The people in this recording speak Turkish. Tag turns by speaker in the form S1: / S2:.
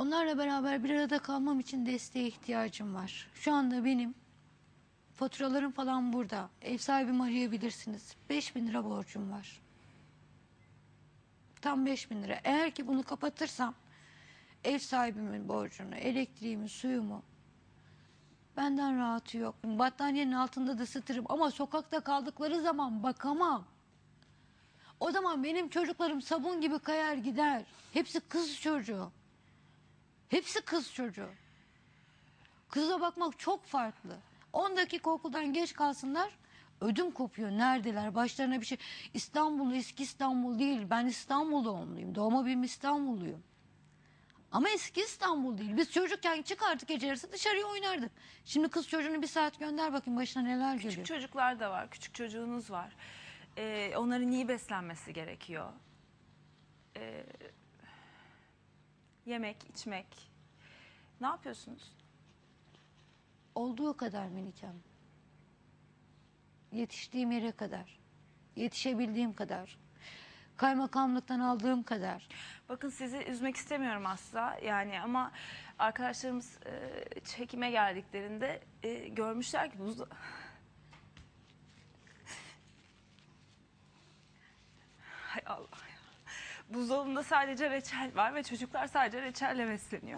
S1: Onlarla beraber bir arada kalmam için desteğe ihtiyacım var. Şu anda benim faturalarım falan burada. Ev sahibimi arayabilirsiniz. 5000 lira borcum var. Tam 5000 lira. Eğer ki bunu kapatırsam ev sahibimin borcunu, elektriğimi, suyumu benden rahatı yok. Battaniyenin altında da ısıtırım ama sokakta kaldıkları zaman bakamam. O zaman benim çocuklarım sabun gibi kayar gider. Hepsi kız çocuğu. Hepsi kız çocuğu. Kıza bakmak çok farklı. 10 dakika okuldan geç kalsınlar. Ödüm kopuyor. Neredeler? Başlarına bir şey. İstanbul eski İstanbul değil. Ben İstanbul doğumluyum. Doğma büyüme İstanbulluyum. Ama eski İstanbul değil. Biz çocukken çıkardık gece yarısı dışarıya oynardık. Şimdi kız çocuğunu bir saat gönder bakayım başına neler geliyor.
S2: Küçük çocuklar da var. Küçük çocuğunuz var. Ee, onların iyi beslenmesi gerekiyor. Ee, yemek, içmek. Ne yapıyorsunuz?
S1: Olduğu kadar Melikem. Yetiştiğim yere kadar. Yetişebildiğim kadar. Kaymakamlıktan aldığım kadar.
S2: Bakın sizi üzmek istemiyorum asla yani ama arkadaşlarımız e, çekime geldiklerinde e, görmüşler ki buzda... Hay Allah ya. Buzdolabında sadece reçel var ve çocuklar sadece reçelle besleniyor.